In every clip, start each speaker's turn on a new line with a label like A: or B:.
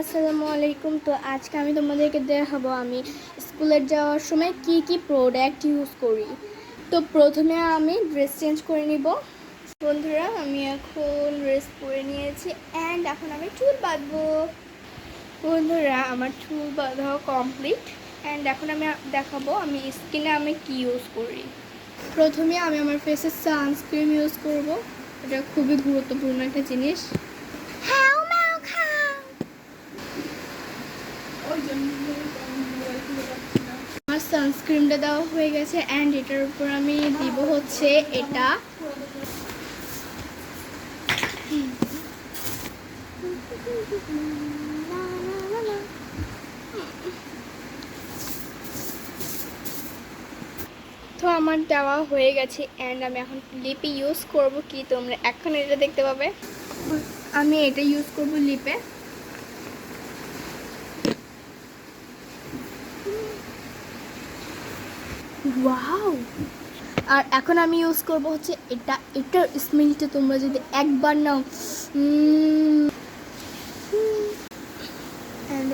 A: আসসালামু আলাইকুম। তো আজকে আমি তোমাদেরকে দেখাবো আমি স্কুলে যাওয়ার সময় কি কি প্রোডাক্ট ইউজ করি। তো প্রথমে আমি ড্রেস চেঞ্জ করে নিব। বন্ধুরা, আমি এখন ড্রেস পরে নিয়েছি অ্যান্ড এখন আমি চুল বাঁধবো। বন্ধুরা, আমার চুল বাঁধা কমপ্লিট অ্যান্ড এখন আমি দেখাবো আমি স্কিনে আমি কি ইউজ করি। প্রথমে আমি আমার ফেসে সানস্ক্রিন ইউজ করব। এটা খুবই গুরুত্বপূর্ণ একটা জিনিস। আমার সানস্ক্রিনটা দেওয়া হয়ে গেছে অ্যান্ড এটার উপর আমি দিব হচ্ছে এটা। তো আমার দেওয়া হয়ে গেছে অ্যান্ড আমি এখন লিপে ইউজ করব কি তোমরা এখন এটা দেখতে পাবে। আমি এটা ইউজ করব লিপে। ওয়াও আর এখন আমি ইউজ করব হচ্ছে এটা, এটার স্মেলটা তোমরা যদি একবার নাও।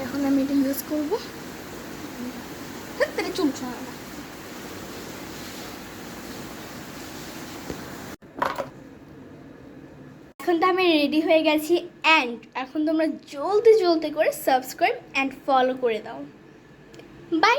A: এখন আমি এটা ইউজ করব। তাহলে এখন তো আমি রেডি হয়ে গেছি অ্যান্ড এখন তোমরা জলদি জলদি করে সাবস্ক্রাইব অ্যান্ড ফলো করে দাও। বাই